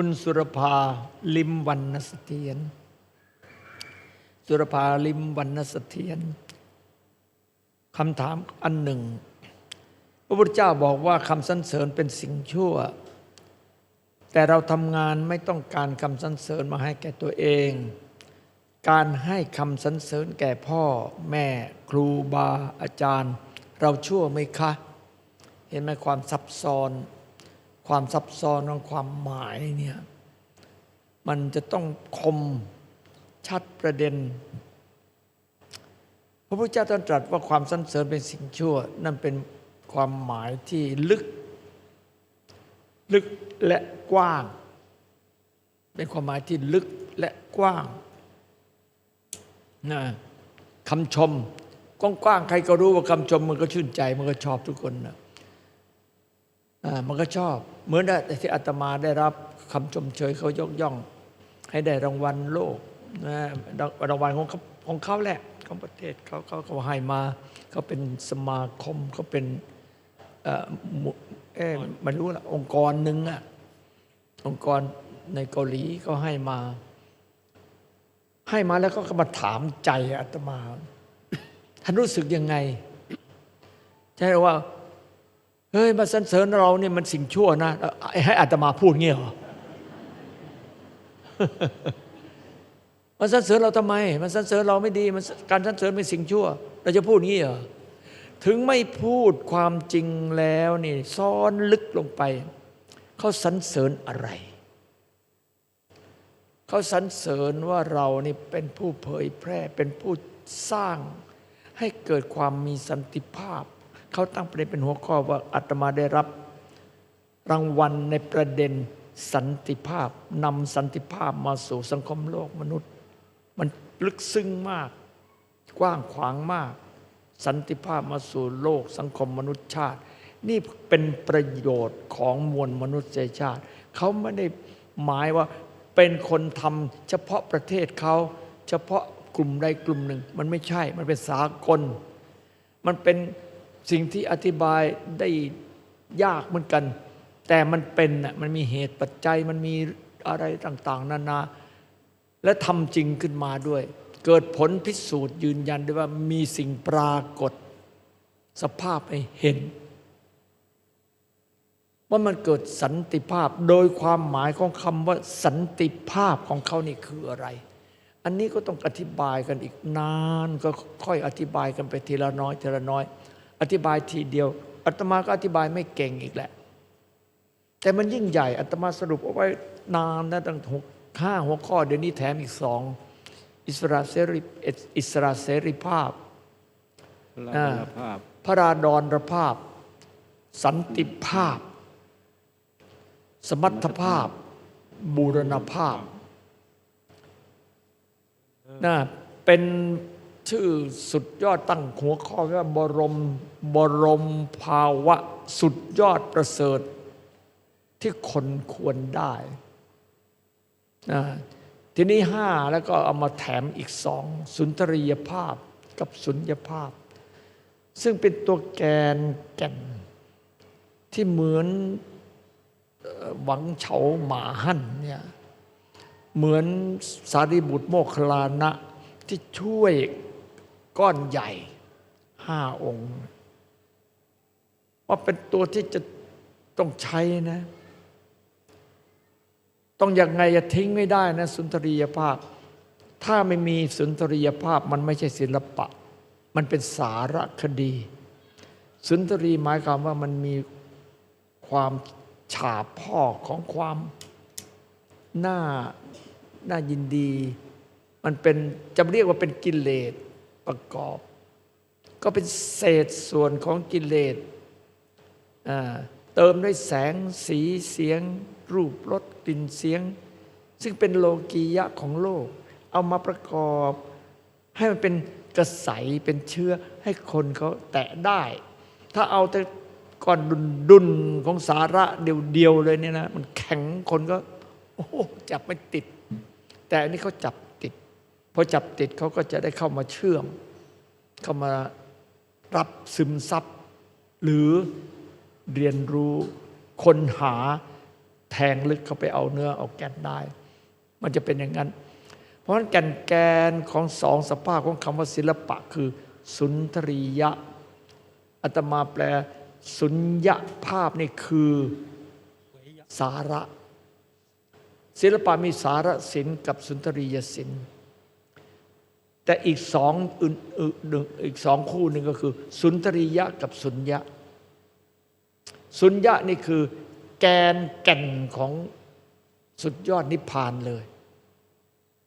คุณสุรภาลิมวันนสเถียรสุรภาลิมวันนสเถียรคำถามอันหนึ่ง พระพุทธเจ้าบอกว่าคำสรรเสริญเป็นสิ่งชั่ว แต่เราทำงานไม่ต้องการคำสรรเสริญมาให้แก่ตัวเอง การให้คำสรรเสริญแก่พ่อ แม่ครูบาอาจารย์ เราชั่วไหมคะ เห็นไหมความซับซ้อน ความซับซ้อนของความหมายเนี่ยมันจะต้องคมชัดประเด็น พระพุทธเจ้าตรัสว่าความสรรเสริญเป็นสิ่งชั่ว นั่นเป็นความหมายที่ลึก ลึกและกว้าง เป็นความหมายที่ลึกและกว้างนะคำชมกว้างๆใครก็รู้ว่าคำชมมันก็ชื่นใจมันก็ชอบทุกคนนะ มันก็ชอบ เหมือนที่อาตมาได้รับคำชมเชยเขายกย่อง ให้ได้รางวัลโลกนะรางวัลของเขาของเขาแหละของประเทศเขาเขาเขาให้มาเขาเป็นสมาคมเขาเป็นเออไม่รู้ละองค์กรหนึ่งอะองค์กรในเกาหลีเขาให้มา ให้มาแล้วก็มาถามใจอาตมาท่านรู้สึกยังไงใช่ว่า เฮ้ยมาสรรเสริญเราเนี่ยมันสิ่งชั่วนะ ให้อาตมาพูดเงี้ยเหรอมาสรรเสริญเราทำไม มันสรรเสริญเราไม่ดี มันการสรรเสริญเป็นสิ่งชั่ว เราจะพูดงี้เหรอ ถึงไม่พูดความจริงแล้วนี่ซ่อนลึกลงไป เขาสรรเสริญอะไร เขาสรรเสริญว่าเรานี่เป็นผู้เผยแพร่ เป็นผู้สร้างให้เกิดความมีสันติภาพ เขาตั้งประเด็นเป็นหัวข้อว่าอาตมาได้รับ รางวัลในประเด็นสันติภาพนำสันติภาพมาสู่สังคมโลกมนุษย์ มันลึกซึ้งมาก กว้างขวางมาก สันติภาพมาสู่โลกสังคมมนุษยชาติ นี่เป็นประโยชน์ของมวลมนุษยชาติ เขาไม่ได้หมายว่าเป็นคนทำเฉพาะประเทศเขา เฉพาะกลุ่มใดกลุ่มหนึ่ง มันไม่ใช่มันเป็นสากล มันเป็น สิ่งที่อธิบายได้ยากเหมือนกัน แต่มันเป็นน่ะมันมีเหตุปัจจัยมันมีอะไรต่างๆ นานา และทำจริงขึ้นมาด้วย เกิดผลพิสูจน์ยืนยันได้ว่ามีสิ่งปรากฏ สภาพให้เห็น ว่ามันเกิดสันติภาพโดยความหมายของคำว่าสันติภาพของเขานี่คืออะไรอันนี้ก็ต้องอธิบายกันอีกนานก็ค่อยอธิบายกันไปทีละน้อยทีละน้อย อธิบายทีเดียวอาตมาก็อธิบายไม่เก่งอีกแหละ แต่มันยิ่งใหญ่อาตมาสรุปเอาไว้นานนะตั้งหกห้าหัวข้อ เดี๋ยวนี้แถมอีกสองอิสระเสรีอิสระเสรีภาพพระอ่าราภาพพระราดรภาพ สันติภาพ สมรรถภาพ บูรณภาพนะเป็น ชื่อสุดยอดตั้งหัวข้อว่าบรมบรมภาวะสุดยอดประเสริฐ ที่คนควรได้นะทีนี้ห้าแล้วก็เอามาแถมอีกสองสุนทรียภาพกับสุญญภาพ ซึ่งเป็นตัวแกนแก่น ที่เหมือนหวังเฉาหมาหั่นเนี่ยเหมือนสารีบุตรโมคลานะที่ช่วย ก้อนใหญ่ห้าองค์ ว่าเป็นตัวที่จะต้องใช้นะ ต้องยังไงจะทิ้งไม่ได้นะ สุนทรียภาพ ถ้าไม่มีสุนทรียภาพมันไม่ใช่ศิลปะ มันเป็นสารคดี สุนทรีหมายความว่ามันมีความฉาบพอกของความน่าน่ายินดี มันเป็นจะเรียกว่าเป็นกิเลส ประกอบ ก็เป็นเศษส่วนของกิเลสเติมด้วยแสงสีเสียง รูปรสกลิ่นเสียง ซึ่งเป็นโลกียะของโลก เอามาประกอบ ให้มันเป็นกระใสเป็นเชื้อให้คนเขาแตะได้ ถ้าเอาแต่ก้อนดุนดุนของสาระเดียวๆเลยเนี่ยนะ มันแข็งคนก็ โอ้จับไม่ติด แต่อันนี้เขาจับ อจับติดเขาก็จะได้เข้ามาเชื่อม เข้ามารับซึมซับหรือเรียนรู้ค้นหาแทงลึกเข้าไปเอาเนื้อเอาแก่นได้ มันจะเป็นอย่างนั้น เพราะฉะนั้นแก่นแกนของสองสภาพของคำว่าศิลปะคือ สุนทรียะอาตมาแปล สุญญภาพนี่คือสาระ ศิลปะมีสาระศิลป์กับสุนทรียศิลป์ แต่อีกสองอื่นอีกสองคู่หนึ่งก็คือ สุนทรียะกับสุญญะ สุญญะนี่คือ แกนแก่นของสุดยอดนิพพานเลย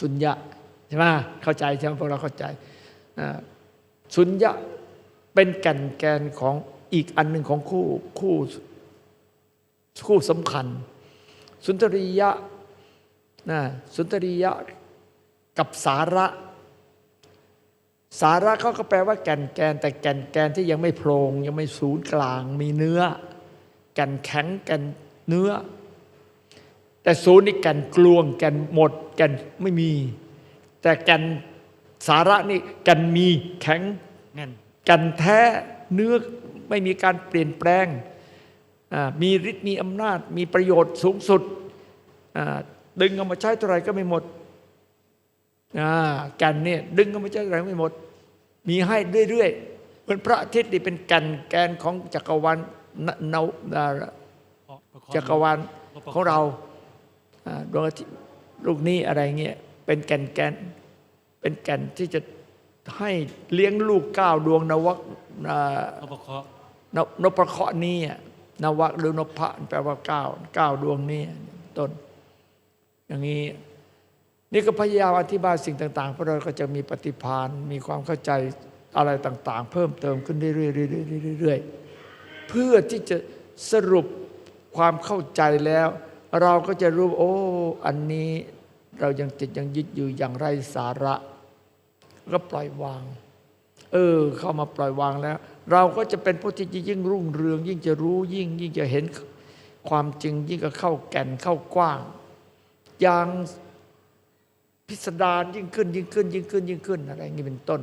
สุญญะใช่ไหมเข้าใจใช่ไหมพวกเราเข้าใจอ่าสุญญะเป็นแก่นแกนของอีกอันหนึ่งของคู่คู่คู่สำคัญ สุนทรียะนะสุนทรียะกับสาระ สาระเขาก็แปลว่าแก่นแกนแต่แก่นแกนที่ยังไม่โพรงยังไม่ศูนย์กลาง มีเนื้อ แก่นแข็งแก่นเนื้อ แต่ศูนย์นี่แก่นกลวง แก่นหมด แก่นไม่มี แต่แก่นสาระนี่แก่นมีแข็งแน่นแท้เนื้อไม่มีการเปลี่ยนแปลงมีฤทธิ์มีอำนาจ มีประโยชน์สูงสุดดึงเอามาใช้เท่าไรก็ไม่หมด กันเนี่ยดึงเอามาใช้เท่าไหรไม่หมด มีให้เรื่อยๆเหมือนพระอาทิตย์นี่เป็นกันแกนของจักรวาลนนอ่าเพราะประคองจักรวาลของเราอ่าดวงอาทิตย์ลูกนี้อะไรเงี้ยเป็นแก่นแกนเป็นแก่นที่จะให้เลี้ยงลูกเก้าดวงนวักอ่าเราประเคราะห์นนพเคราะห์นี้อะนวักหรือนพะแปลว่าเก้าเก้าดวงนี้ต้น อย่างนี้ นี่ก็พยายามอธิบายสิ่งต่างๆ เพราะเราก็จะมีปฏิภาณมีความเข้าใจอะไรต่างๆ เพิ่มเติมขึ้นเรื่อยๆเรื่อยๆเรื่อยๆเพื่อที่จะสรุปความเข้าใจแล้ว เราก็จะรู้โอ้อันนี้เรายังติดยังยึดอยู่อย่างไรสาระ ก็ปล่อยวาง เออ เข้ามาปล่อยวางแล้ว เราก็จะเป็นผู้ที่ยิ่งรุ่งเรือง ยิ่งจะรู้ยิ่ง ยิ่งจะเห็นความจริงยิ่งก็เข้าแก่นเข้ากว้างอย่าง พิสดารยิ่งขึ้น ยิ่งขึ้น ยิ่งขึ้น ยิ่งขึ้นอะไรอย่างนี้เป็นต้น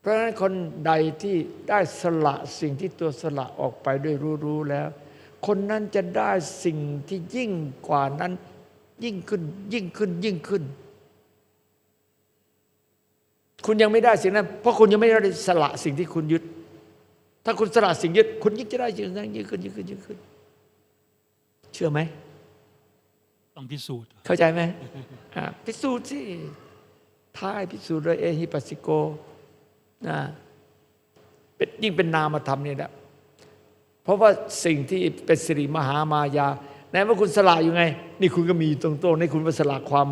เพราะฉะนั้นคนใดที่ได้สละสิ่งที่ตัวสละออกไปด้วยรู้ๆแล้ว คนนั้นจะได้สิ่งที่ยิ่งกว่านั้น ยิ่งขึ้น ยิ่งขึ้น ยิ่งขึ้น คุณยังไม่ได้สิ่งนั้น เพราะคุณยังไม่ได้สละสิ่งที่คุณยึด ถ้าคุณสละสิ่งยึด คุณยิ่งจะได้ยิ่งนั้นยิ่งขึ้นยิ่งขึ้นยิ่งขึ้น เชื่อไหม ต้องพิสูจน์ เข้าใจไหมอ่าพิสูจน์สิท้ายพิสูจน์เลยเอฮิปัสสิโกนะเป็นยิ่งเป็นนามธรรมเนี่ยแหละเพราะว่าสิ่งที่เป็นสิริมหามายาในเมื่อคุณสละอยู่ไง นี่คุณก็มีตรงๆในคุณไปสละความ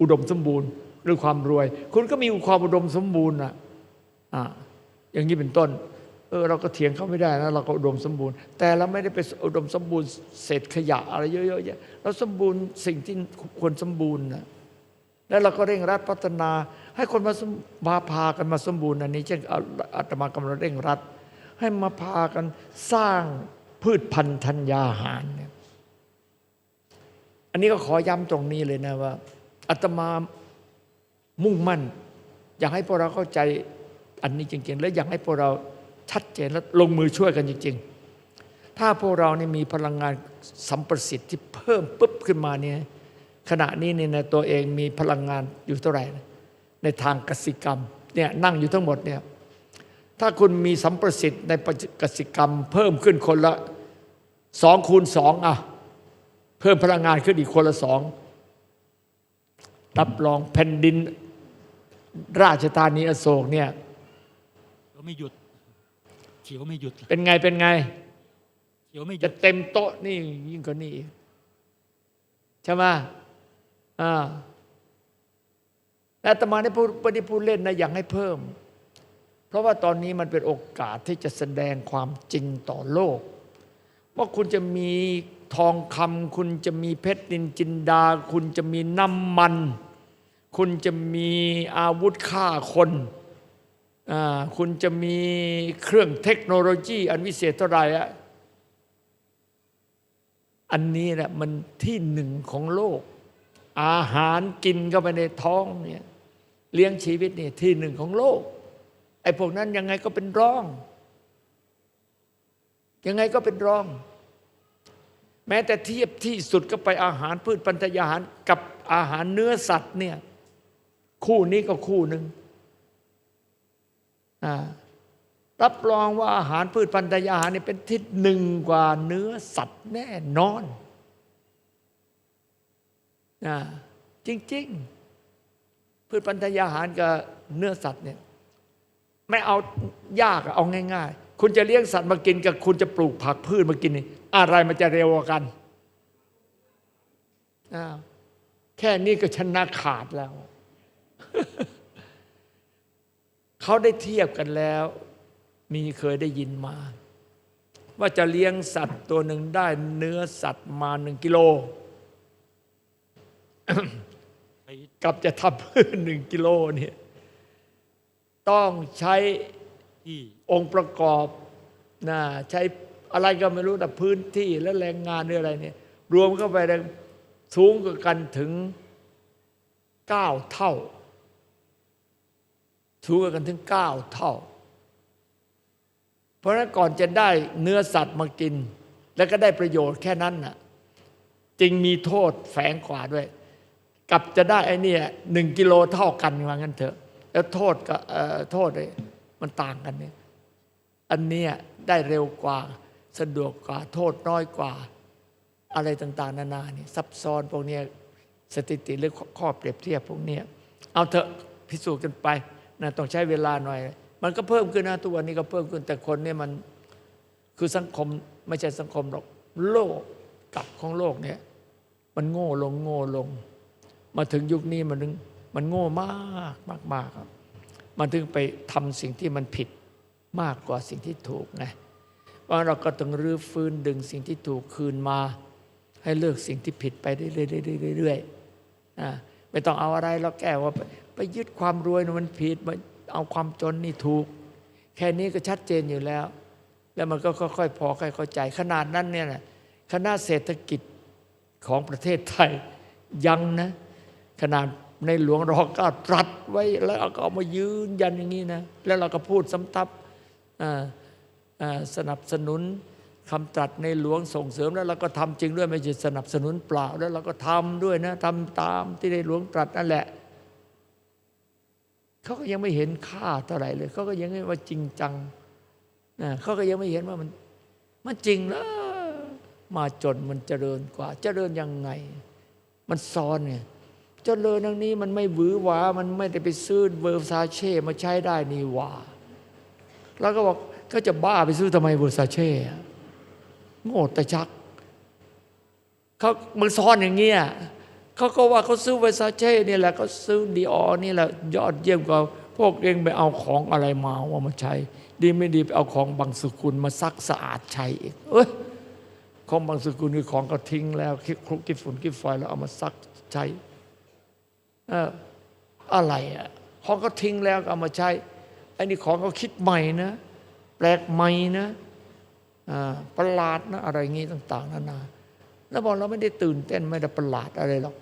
อุดมสมบูรณ์หรือความรวย คุณก็มีความอุดมสมบูรณ์อะอ่าอย่างนี้เป็นต้น เออเราก็เถียงเขาไม่ได้นะเราก็อุดมสมบูรณ์ แต่เราไม่ได้ไปอุดมสมบูรณ์เศษขยะอะไรเยอะๆแยะเราสมบูรณ์สิ่งที่ควรสมบูรณ์นะแล้วเราก็เร่งรัดพัฒนา ให้คนมามาพากันมาสมบูรณ์อันนี้เช่นอาอาตมากำลังเร่งรัด ให้มาพากันสร้างพืชพันธุ์ธัญญาหารเนี่ยอันนี้ก็ขอย้ำตรงนี้เลยนะว่าอาตมามุ่งมั่น อยากให้พวกเราเข้าใจอันนี้จริงๆ และอยากให้พวกเรา ชัดเจนและลงมือช่วยกันจริง ๆ ถ้าพวกเรานี่มีพลังงานสัมประสิทธิ์ที่เพิ่มปุ๊บขึ้นมาเนี่ยขณะนี้เนี่ยนะตัวเองมีพลังงานอยู่เท่าไหร่ ในทางกสิกรรมเนี่ยนั่งอยู่ทั้งหมดเนี่ยถ้าคุณมีสัมประสิทธิ์ในกสิกรรม เพิ่มขึ้นคนละสองคูณสองอะเพิ่มพลังงานขึ้นอีกคนละสองรับรองแผ่นดินราชธานีอโศกเนี่ยเราไม่หยุด เขียวไม่หยุด เป็นไงเป็นไง เขียวไม่หยุจะดเต็มโต๊ะนี่ยิ่งกว่านี้อีกใช่ไหมอ่าและอาตมาได้พูดไม่ได้พูดเล่นนะอยากให้เพิ่ม เพราะว่าตอนนี้มันเป็นโอกาสที่จะแสดงความจริงต่อโลก ว่าคุณจะมีทองคำคุณจะมีเพชรนินจินดา คุณจะมีน้ำมัน คุณจะมีอาวุธฆ่าคนอ่า คุณจะมีเครื่องเทคโนโลยีอันวิเศษเท่าไหร่อะอันนี้แหละมันที่หนึ่งของโลก อาหารกินเข้าไปในท้องเนี่ยเลี้ยงชีวิตนี่ที่หนึ่งของโลก ไอ้พวกนั้นยังไงก็เป็นร่อง ยังไงก็เป็นร่อง แม้แต่เทียบที่สุดก็ไปอาหารพืชปัญญาหารกับอาหารเนื้อสัตว์เนี่ยคู่นี้ก็คู่หนึ่ง รับรองว่าอาหารพืชพันธุยาหารนี่เป็นทิศหนึ่งกว่าเนื้อสัตว์แน่นอนนะจริง ๆ พืชพันธุยาหารกับเนื้อสัตว์เนี่ยไม่เอายากเอาง่าย ๆ คุณจะเลี้ยงสัตว์มากินกับคุณจะปลูกผักพืชมากินนี่อะไรมันจะเร็วกว่ากันแค่นี้ก็ชนะขาดแล้ว เขาได้เทียบกันแล้ว มีเคยได้ยินมา ว่าจะเลี้ยงสัตว์ตัวหนึ่งได้เนื้อสัตว์มาหนึ่งกิโล กับจะทำพืชหนึ่งกิโลเนี่ยต้องใช้องค์ประกอบนะใช้อะไรก็ไม่รู้แต่พื้นที่และแรงงานหรืออะไรเนี่ย รวมเข้าไปแล้วสูงกว่ากันถึงเก้าเท่า สูงกว่ากันถึงเก้าเท่า เพราะฉะนั้นก่อนจะได้เนื้อสัตว์มากิน แล้วก็ได้ประโยชน์แค่นั้นน่ะจึงมีโทษแฝงขวาด้วย กับจะได้ไอ้เนี่ยหนึ่งกิโลเท่ากันว่างั้นเถอะ แล้วโทษกับโทษเนี่ยมันต่างกันเนี่ยอันเนี้ยได้เร็วกว่าสะดวกกว่าโทษน้อยกว่า อะไรต่าง ๆ นานาเนี่ยซับซ้อนพวกเนี้ยสถิติหรือข้อเปรียบเทียบพวกเนี้ยเอาเถอะพิสูจน์กันไป นะต้องใช้เวลาหน่อย มันก็เพิ่มขึ้นนะทุกวันนี้ก็เพิ่มขึ้นแต่คนเนี่ยมันคือสังคมไม่ใช่สังคมหรอกโลกกับของโลกเนี่ย มันโง่ลงโง่ลง มาถึงยุคนี้มันถึงมันโง่มากมากมากครับ มันถึงไปทำสิ่งที่มันผิดมากกว่าสิ่งที่ถูกไงว่าเราก็ต้องรื้อฟื้นดึงสิ่งที่ถูกคืนมา ให้เลิกสิ่งที่ผิดไปเรื่อยๆเรื่อยๆไม่ต้องเอาอะไรแล้วแก้ว่า ไปยึดความรวยนะมันผิดมาเอาความจนนี่ถูก แค่นี้ก็ชัดเจนอยู่แล้ว แล้วมันก็ค่อยๆพอค่อยเข้าใจ ขนาดนั้นเนี่ยนะคณะเศรษฐกิจของประเทศไทยยังนะ ขนาดในหลวงรอก้าตรัสไว้แล้วก็เอามายืนยันอย่างนี้นะแล้วเราก็พูดซ้ำทับสนับสนุนคำตรัสในหลวงส่งเสริมแล้วเราก็ทำจริงด้วยไม่ใช่สนับสนุนเปล่าแล้วเราก็ทำด้วยนะทำตามที่ในหลวงตรัสนั่นแหละ เขาก็ยังไม่เห็นค่าเท่าไหร่เลย เขาก็ยังไม่ว่าจริงจังนะเขาก็ยังไม่เห็นว่ามัน มันจริงแล้วมาจนมันเจริญกว่า เจริญยังไง มันซ้อนเนี่ยเจริญทางนี้มันไม่หวือหวา มันไม่ได้ไปซื้อเวอร์ซาเช่มาใช้ได้นี่หว่า แล้วก็บอกก็จะบ้าไปซื้อทำไมเวอร์ซาเช่อะโง่แต่ชักเขามันซ้อนอย่างเงี้ย เขาก็ว่าเขาซื้อเวซาเช่นี่แหละเขาซื้อดีออนี่แหละยอดเยี่ยมกว่าพวกเองไปเอาของอะไรมาว่ามาใช้ ดีไม่ดีไปเอาของบางสกุลมาซักสะอาดใช้อีกเอ้ยของบางสกุลคือของก็ทิ้งแล้วคิดคลุกคิดฝุ่นคิดไฟแล้วเอามาซักใช้เอออะไรอะของก็ทิ้งแล้วเอามาใช้ไอ้นี่ของก็คิดใหม่นะ แปลกใหม่นะประหลาดนะอะไรงี้ต่าง ๆนานาแล้วบอกเราไม่ได้ตื่นเต้นไม่ได้ประหลาดอะไรหรอก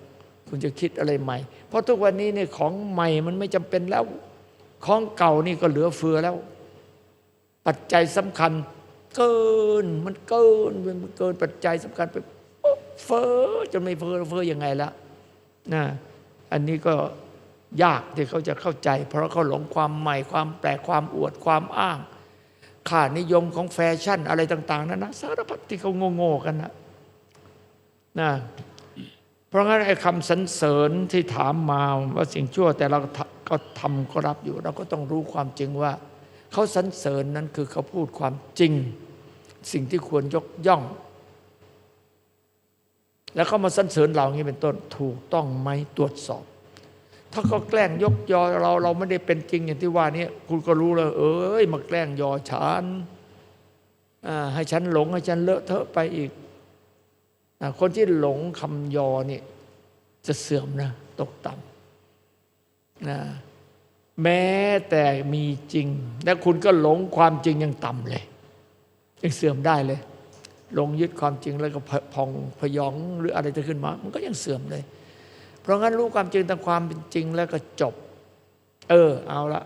คุณจะคิดอะไรใหม่ เพราะทุกวันนี้เนี่ยของใหม่มันไม่จำเป็นแล้ว ของเก่านี่ก็เหลือเฟือแล้ว ปัจจัยสำคัญ เกินมันเกินมันเกินปัจจัยสำคัญไปเฟ้อจนไม่เฟ้อเฟ้อยังไงละนะอันนี้ก็ยากที่เขาจะเข้าใจ เพราะเขาหลงความใหม่ความแปลกความอวดความอ้างค่านิยมของแฟชั่นอะไรต่าง ๆ นั่นนะสารพัดที่เขาโง่ๆกันนะนะ เพราะงั้นไอ้คำสรรเสริญที่ถามมาว่าสิ่งชั่วแต่เราก็ทำก็รับอยู่ เราก็ต้องรู้ความจริงว่าเขาสรรเสริญนั้นคือเขาพูดความจริง สิ่งที่ควรยกย่อง แล้วเขามาสรรเสริญเราอย่างนี้เป็นต้นถูกต้องไหมตรวจสอบ ถ้าเขาแกล้งยกยอเราเราไม่ได้เป็นจริงอย่างที่ว่านี้คุณก็รู้เลย เอ้ยมาแกล้งยอฉันให้ฉันหลงให้ฉันเลอะเทอะไปอีก คนที่หลงคำยอนี่จะเสื่อมนะ ตกต่ำนะแม้แต่มีจริง แล้วคุณก็หลงความจริงยังต่ำเลย ยังเสื่อมได้เลยหลงยึดความจริงแล้วก็พองพยองหรืออะไรจะขึ้นมา มันก็ยังเสื่อมเลย เพราะงั้นรู้ความจริงตามความเป็นจริงแล้วก็จบ เออ เอาละ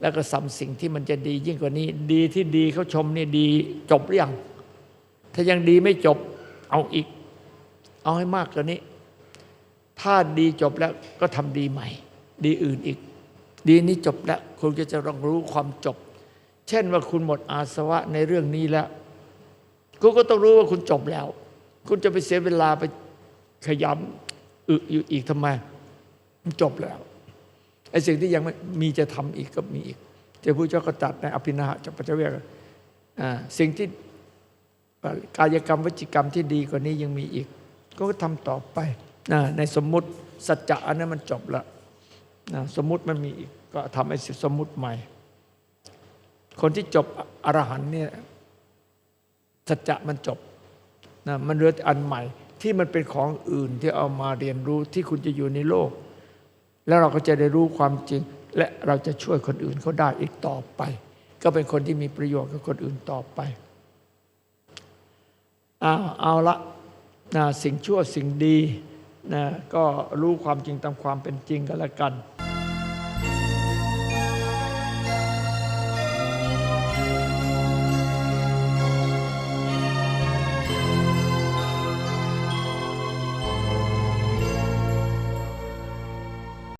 แล้วก็สำสิ่งที่มันจะดียิ่งกว่านี้ ดีที่ดีเขาชมนี่ดีจบหรือยังถ้ายังดีไม่จบเอาอีก เอาให้มากกว่านี้ ถ้าดีจบแล้วก็ทำดีใหม่ ดีอื่นอีก ดีนี้จบแล้ว คุณก็จะต้องรู้ความจบ เช่นว่าคุณหมดอาสวะในเรื่องนี้แล้วคุณก็ต้องรู้ว่าคุณจบแล้ว คุณจะไปเสียเวลาไปขยำอึอยู่อีกทำไมมันจบแล้วไอ้สิ่งที่ยังไม่มีจะทำอีกก็มีอีกเจ้าผู้เจ้าก็ตัดในอภินาหะจักปัจเจเวกอ่าสิ่งที่กายกรรมวจิกรรมที่ดีกว่านี้ยังมีอีก ก็ทำต่อไปนะในสมมุติสัจจะอันนั้นมันจบแล้วนะสมมุติมันมีอีกก็ทำให้สมมุติใหม่ คนที่จบอรหันต์เนี่ยสัจจะมันจบนะมันเหลืออันใหม่ที่มันเป็นของอื่นที่เอามาเรียนรู้ที่คุณจะอยู่ในโลก แล้วเราก็จะได้รู้ความจริง และเราจะช่วยคนอื่นเขาได้อีกต่อไป ก็เป็นคนที่มีประโยชน์กับคนอื่นต่อไปเอาเอาละ นะสิ่งชั่วสิ่งดีนะก็รู้ความจริงตามความเป็นจริงกันละกัน